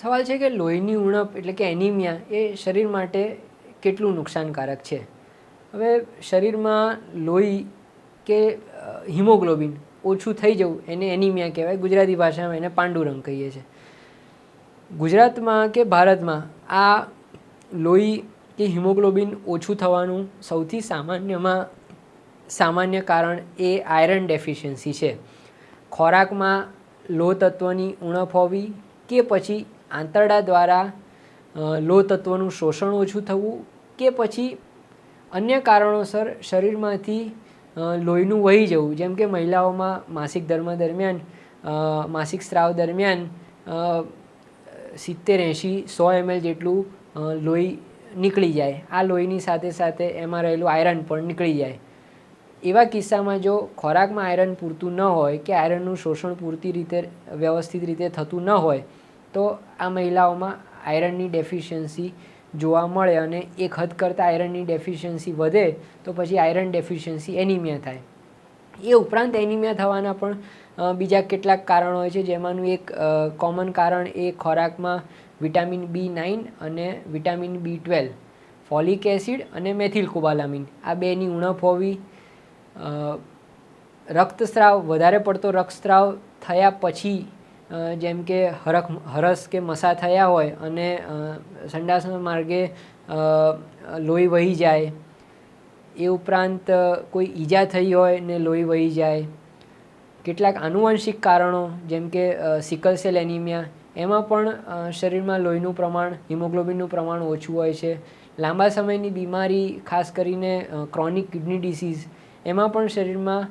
સવાલ છે કે લોહીની ઉણપ એટલે કે એનિમિયા એ શરીર માટે કેટલું નુકસાનકારક છે? હવે શરીરમાં લોહી કે હિમોગ્લોબિન ઓછું થઈ જવું એને એનિમિયા કહેવાય, ગુજરાતી ભાષામાં એને પાંડુરંગ કહીએ છીએ ગુજરાતમાં કે ભારતમાં આ લોહી કે હિમોગ્લોબિન ઓછું થવાનું સૌથી સામાન્યમાં સામાન્ય કારણ એ આયરન ડેફિશિયન્સી છે. ખોરાકમાં લોહ તત્વની ઉણપ હોવી કે પછી આંતરડા દ્વારા લોહ તત્વનું શોષણ ઓછું થવું કે પછી અન્ય કારણોસર શરીરમાંથી લોહીનું વહી જવું, જેમ કે મહિલાઓમાં માસિક ધર્મ દરમિયાન માસિક સ્રાવ દરમિયાન સિત્તેર એંશી, સો એમએલ જેટલું લોહી નીકળી જાય. આ લોહીની સાથે સાથે એમાં રહેલું આયરન પણ નીકળી જાય. એવા કિસ્સામાં જો ખોરાકમાં આયરન પૂરતું ન હોય કે આયરનનું શોષણ પૂરતી રીતે, વ્યવસ્થિત રીતે થતું ન હોય તો આ મહિલાઓમાં આયરનની ડેફિશિયન્સી જોવા મળે અને એક હદ કરતાં આયરનની ડેફિશિયન્સી વધે, તો પછી આયરન ડેફિશિયન્સી એનિમિયા થાય. એ ઉપરાંત એનિમિયા થવાના પણ બીજા કેટલાક કારણો હોય છે, જેમાંનું એક કોમન કારણ એ ખોરાકમાં વિટામિન બી નાઇન અને vitamin B twelve folic acid અને મેથિલ કોબાલામિન આ બેની ઉણપ હોવી રક્તસ્રાવ, વધારે પડતો રક્તસ્રાવ થયા પછી જેમ કે હરખ, હરસ કે મસા થયા હોય અને સંડાસ માર્ગે લોહી વહી જાય, એ ઉપરાંત કોઈ ઈજા થઈ હોય ને લોહી વહી જાય, કેટલાક આનુવંશિક કારણો જેમ કે સિકલ સેલ એનિમિયા એમાં પણ શરીરમાં લોહીનું પ્રમાણ, હિમોગ્લોબિનનું પ્રમાણ ઓછું હોય છે. લાંબા સમયની બીમારી, ખાસ કરીને ક્રોનિક કિડની ડિસીઝ એમાં પણ શરીરમાં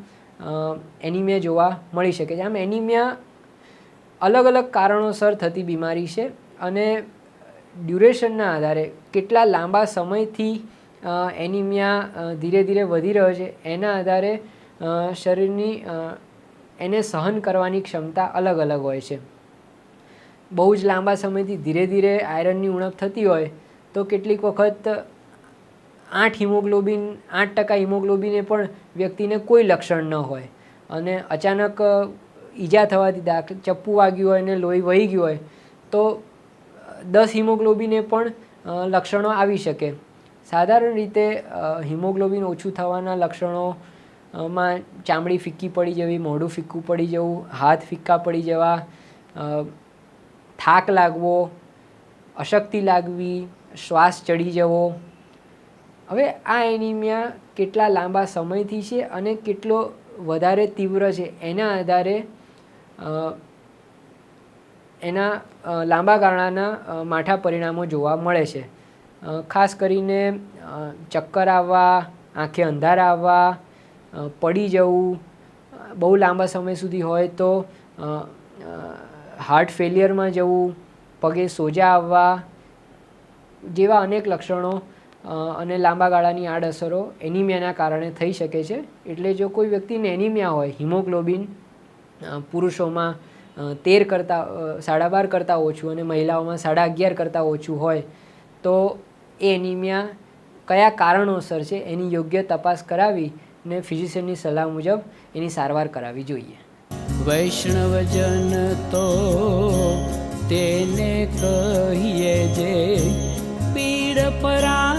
એનિમિયા જોવા મળી શકે છે. આમ એનિમિયા અલગ અલગ કારણોસર થતી બીમારી છે અને ડ્યુરેશનના આધારે કેટલા લાંબા સમયથી એનિમિયા ધીરે ધીરે વધી રહ્યો છે, એના આધારે શરીરની એને સહન કરવાની ક્ષમતા અલગ અલગ હોય છે. બહુ જ લાંબા સમયથી ધીરે ધીરે આયરનની ઉણપ થતી હોય તો કેટલીક વખત આઠ હિમોગ્લોબિન, આઠ ટકા હિમોગ્લોબિને પણ વ્યક્તિને કોઈ લક્ષણ ન હોય. અને અચાનક ઈજા થવાથી દાખલ ચપ્પુ વાગ્યું હોય અને લોહી વહી ગયું હોય, તો દસ હિમોગ્લોબિને પણ લક્ષણો આવી શકે. સાધારણ રીતે હિમોગ્લોબિન ઓછું થવાના લક્ષણો માં ચામડી ફિક્કી પડી જવી, મોઢું ફિક્કું પડી જવું, હાથ ફિક્કા પડી જવા થાક લાગવો, અશક્તિ લાગવી, શ્વાસ ચડી જવો. હવે આ એનિમિયા કેટલા લાંબા સમયથી છે અને કેટલો વધારે તીવ્ર છે, એના આધારે એના લાંબા ગાળાના માઠા પરિણામો જોવા મળે છે. ખાસ કરીને ચક્કર આવવા, આંખે અંધારા આવવા પડી જવું, બહુ લાંબા સમય સુધી હોય તો હાર્ટ ફેલિયરમાં જવું, પગે સોજા આવવા, જેવા અનેક લક્ષણો અને લાંબા ગાળાની આડઅસરો એનિમિયાના કારણે થઈ શકે છે. એટલે જો કોઈ વ્યક્તિને એનિમિયા હોય, હિમોગ્લોબિન પુરુષોમાં તેર કરતાં સાડા બાર કરતાં ઓછું અને મહિલાઓમાં સાડા અગિયાર કરતાં ઓછું હોય, તો એ એનિમિયા કયા કારણોસર છે એની યોગ્ય તપાસ કરાવી ને ફિઝિશિયનની સલાહ મુજબ એની સારવાર કરાવવી જોઈએ. વૈષ્ણવજન તો તેને કહીએ જે પીડ પરાઈ